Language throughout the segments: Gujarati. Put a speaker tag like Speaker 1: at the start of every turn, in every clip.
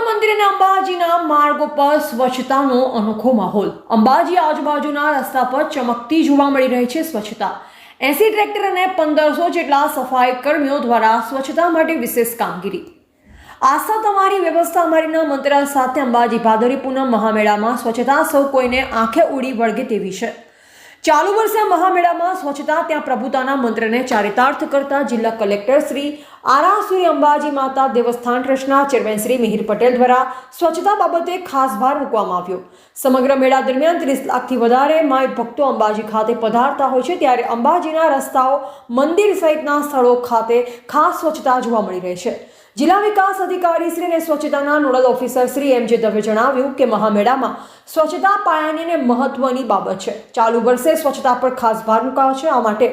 Speaker 1: મંદિર અને અંબાજીના માર્ગો પર સ્વચ્છતાનો અનોખો માહોલ. અંબાજી આજુબાજુના રસ્તા પર ચમકતી જોવા મળી રહી છે સ્વચ્છતા. એસી ટ્રેક્ટર અને પંદરસો જેટલા સફાઈ કર્મીઓ દ્વારા સ્વચ્છતા માટે વિશેષ કામગીરી. આસ્થા તમારી વ્યવસ્થા અમારીના મંત્ર સાથે અંબાજી ભાદરી પૂનમ મહામેળામાં સ્વચ્છતા સૌ કોઈને આંખે ઉડી વળગે તેવી છે. ચાલુ વર્ષે મહામેળામાં સ્વચ્છતા ત્યાં પ્રભુતાના મંત્રને ચારિતાર્થ કરતા જિલ્લા કલેક્ટર શ્રી આરાસુરી અંબાજી માતા દેવસ્થાન ટ્રસ્ટના ચેરમેન શ્રી મિહિર પટેલ દ્વારા સ્વચ્છતા બાબતે ખાસ ભાર મૂકવામાં આવ્યો. સમગ્ર મેળા દરમિયાન ત્રીસ લાખથી વધારે માય ભક્તો અંબાજી ખાતે પધારતા હોય છે, ત્યારે અંબાજીના રસ્તાઓ, મંદિર સહિતના સ્થળો ખાતે ખાસ સ્વચ્છતા જોવા મળી રહી છે. જિલ્લા વિકાસ અધિકારી શ્રી અને સ્વચ્છતાના નોડલ ઓફિસર શ્રી એમ જે દવે જણાવ્યું કે મહામેળામાં સ્વચ્છતા પાયાની અને મહત્વની બાબત છે. ચાલુ વર્ષે સ્વચ્છતા પર ખાસ ભાર મુકાયો છે. આ માટે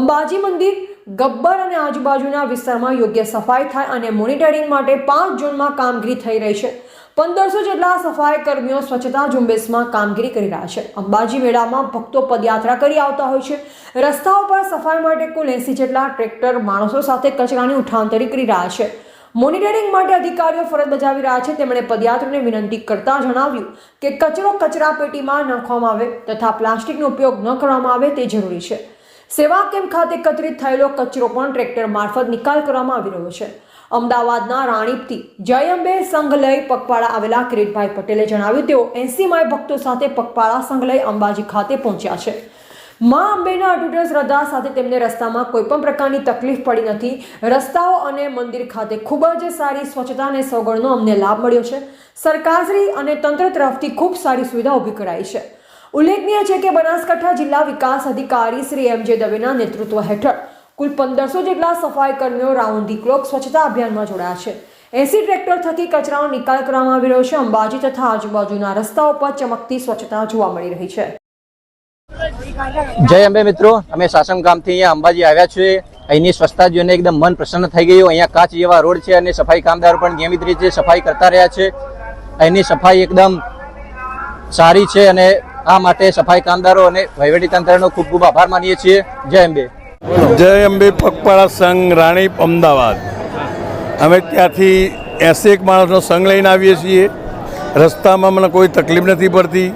Speaker 1: અંબાજી મંદિર ગબ્બર અને આજુબાજુના વિસ્તારમાં યોગ્ય સફાઈ થાય અને મોનિટરિંગ માટે પાંચ જૂનમાં કામગીરી થઈ રહી છે. પંદરસો જેટલા સફાઈ કર્મીઓ સ્વચ્છતા ઝુંબેશમાં કામગીરી કરી રહ્યા છે. અંબાજી મેળામાં ભક્તો પદયાત્રા કરી આવતા હોય છે. રસ્તાઓ પર સફાઈ માટે કુલ એસી જેટલા ટ્રેક્ટર માણસો સાથે કચરાની ઉઠાંતરી કરી રહ્યા છે. મોનિટરિંગ માટે અધિકારીઓ ફરજ બજાવી રહ્યા છે. તેમણે પદયાત્રીને વિનંતી કરતા જણાવ્યું કે કચરો કચરા પેટીમાં નાખવામાં આવે તથા પ્લાસ્ટિકનો ઉપયોગ ન કરવામાં આવે તે જરૂરી છે. સેવા કેમ્પ ખાતે એકત્રિત થયેલો કચરો પણ ટ્રેક્ટર મારફત નિકાલ કરવામાં આવી રહ્યો છે. અમદાવાદના રાણીપથી જય અંબે સંઘ લઈ પગપાળા આવેલા કિરીટભાઈ પટેલે જણાવ્યું, તેઓ એસી માય ભક્તો સાથે પગપાળા સંઘ લઈ અંબાજી ખાતે પહોંચ્યા છે. મા અંબેના અટૂટ શ્રદ્ધા સાથે તેમને રસ્તામાં કોઈ પણ પ્રકારની તકલીફ પડી નથી. રસ્તાઓ અને મંદિર ખાતે ખૂબ જ સારી સ્વચ્છતા અને સગવડનો અમને લાભ મળ્યો છે. સરકારશ્રી અને તંત્ર તરફથી ખૂબ સારી સુવિધા ઊભી કરાઈ છે. ઉલ્લેખનીય છે કે બનાસકાંઠા જિલ્લા વિકાસ અધિકારી શ્રી એમ જે દવેના નેતૃત્વ હેઠળ કુલ પંદરસો જેટલા સફાઈ કર્મીઓ રાઉન્ડ ધી ક્લોક સ્વચ્છતા અભિયાનમાં જોડાયા છે. એસી ટ્રેક્ટર થકી કચરાનો નિકાલ કરવામાં આવી રહ્યો છે. અંબાજી તથા આજુબાજુના રસ્તાઓ પર ચમકતી સ્વચ્છતા જોવા મળી રહી છે.
Speaker 2: જય અંબે મિત્રો. અમે સાસમ ગામથી અહીંયા અંબાજી આવ્યા છીએ. અહીંની સ્વચ્છતા જોઈને એકદમ મન પ્રસન્ન થઈ ગયું. અહીંયા કાચ જેવા રોડ છે અને સફાઈ કામદારો પણ નિયમિત રીતે સફાઈ કરતા રહ્યા છે. અહીંની સફાઈ એકદમ સારી છે અને આ માટે સફાઈ કામદારો અને વહીવટીતંત્રનો ખૂબ ખૂબ આભાર માનીએ છીએ. જય અંબે.
Speaker 3: જય અંબે પગપાળા સંઘ રાણીપ અમદાવાદ. અમે ત્યાંથી એસી એક માણસનો સંઘ લઈને આવીએ છીએ. રસ્તામાં મને કોઈ તકલીફ નથી પડતી.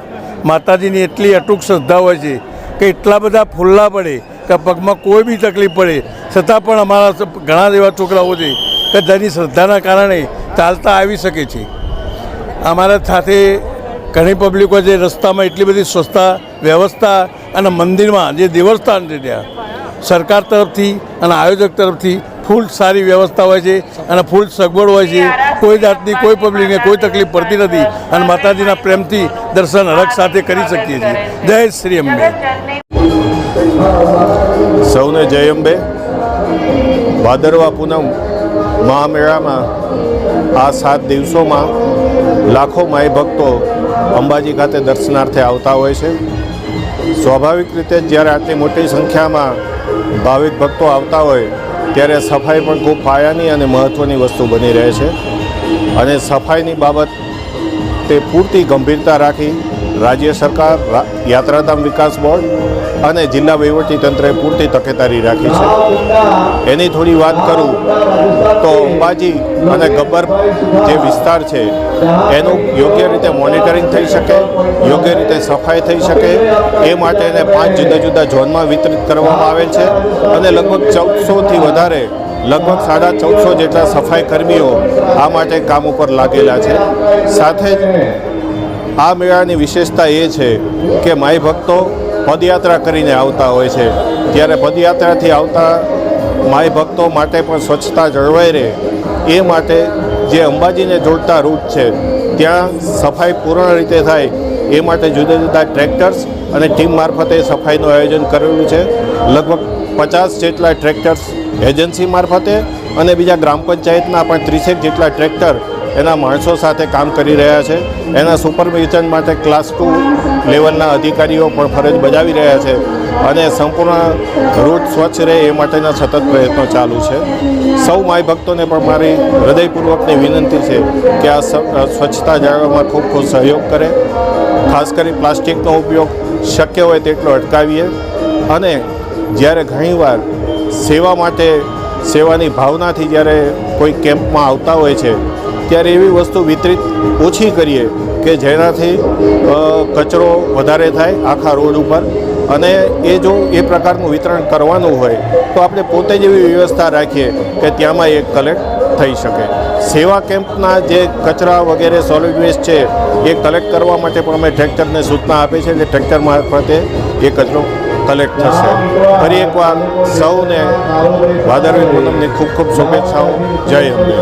Speaker 3: માતાજીની એટલી અટૂક શ્રદ્ધા હોય છે કે એટલા બધા ફૂલ્લા પડે કે પગમાં કોઈ બી તકલીફ પડે. છતાં પણ અમારા ઘણા એવા છોકરાઓ છે કે જેની શ્રદ્ધાના કારણે ચાલતા આવી શકે છે. અમારા સાથે ઘણી પબ્લિકો છે રસ્તામાં એટલી બધી સ્વચ્છતા, વ્યવસ્થા અને મંદિરમાં જે દેવસ્થાન છે ત્યાં, સરકાર તરફથી અને આયોજક તરફથી ફૂલ સારી વ્યવસ્થા હોય છે અને ફૂલ સગવડ હોય છે. કોઈ જાતની કોઈ પબ્લિકને કોઈ તકલીફ પડતી નથી અને માતાજીના પ્રેમથી દર્શન હરખ સાથે કરી શકીએ છીએ. જય શ્રી અંબે.
Speaker 4: સૌને જય અંબે. ભાદરવા પૂનમ મહામેળામાં આ સાત દિવસોમાં લાખો માય ભક્તો અંબાજી ખાતે દર્શનાર્થે આવતા હોય છે. સ્વાભાવિક રીતે જ્યારે આટલી મોટી સંખ્યામાં ભાવિક ભક્તો આવતા હોય, ત્યારે સફાઈ પણ ખૂબ પાયાની અને મહત્ત્વની વસ્તુ બની રહે છે. અને સફાઈની બાબત તે પૂરતી ગંભીરતા રાખી રાજ્ય સરકાર યાત્રાધામ વિકાસ બોર્ડ અને જિલ્લા વહીવટી તંત્રએ પૂરતી તકેદારી રાખી છે. એની થોડી વાત કરું તો અંબાજી અને ગબ્બર જે વિસ્તાર છે, એનું યોગ્ય રીતે મોનિટરિંગ થઈ શકે, યોગ્ય રીતે સફાઈ થઈ શકે, એ માટે એને પાંચ જુદા જુદા ઝોનમાં વિતરિત કરવામાં આવેલ છે અને લગભગ ચૌદસોથી વધારે, લગભગ સાડા ચૌદસો જેટલા સફાઈ કર્મીઓ આ માટે કામ ઉપર લાગેલા છે. સાથે જ આ મેળાની વિશેષતા એ છે કે માઈ ભક્તો પદયાત્રા કરીને આવતા હોય છે. ત્યારે પદયાત્રાથી આવતા માઈ ભક્તો માટે પણ સ્વચ્છતા જળવાઈ રહે, એ માટે જે અંબાજીને જોડતા રૂટ છે, ત્યાં સફાઈ પૂર્ણ રીતે થાય, એ માટે જુદા જુદા ટ્રેક્ટર્સ અને ટીમ મારફતે સફાઈનું આયોજન કરેલું છે. લગભગ પચાસ જેટલા ટ્રેક્ટર્સ એજન્સી મારફતે અને બીજા ગ્રામ પંચાયતના પણ ત્રીસેક જેટલા ટ્રેક્ટર એના માણસો સાથે કામ કરી રહ્યા છે. એના સુપરવિઝન માટે ક્લાસ ટુ લેવલના અધિકારીઓ પણ ફરજ બજાવી રહ્યા છે અને સંપૂર્ણ રૂટ સ્વચ્છ રહે એ માટેના સતત પ્રયત્નો ચાલુ છે. સૌ માય ભક્તોને પણ મારી હૃદયપૂર્વકની વિનંતી છે કે આ સ્વચ્છતા જાળવવામાં ખૂબ ખૂબ સહયોગ કરે. ખાસ કરી પ્લાસ્ટિકનો ઉપયોગ શક્ય હોય તેટલો અટકાવીએ અને જ્યારે ઘણીવાર સેવા માટે, સેવાની ભાવનાથી જ્યારે કોઈ કેમ્પમાં આવતા હોય છે ત્યારે એવી વસ્તુ વિતરિત ઓછી કરીએ કે જેનાથી કચરો વધારે થાય આખા રોડ ઉપર. અને એ જો એ પ્રકારનું વિતરણ કરવાનું હોય, તો આપણે પોતે જ એવી વ્યવસ્થા રાખીએ કે ત્યાંમાં એ કલેક્ટ થઈ શકે. સેવા કેમ્પના જે કચરા વગેરે સોલિડ વેસ્ટ છે, એ કલેક્ટ કરવા માટે પણ અમે ટ્રેક્ટરને સૂચના આપી છે એટલે ટ્રેક્ટર મારફતે એ કચરો કલેક્ટ થશે. ફરી એકવાર સૌને ભાદરવી પૂનમની ખૂબ ખૂબ શુભેચ્છાઓ. જય અંબે.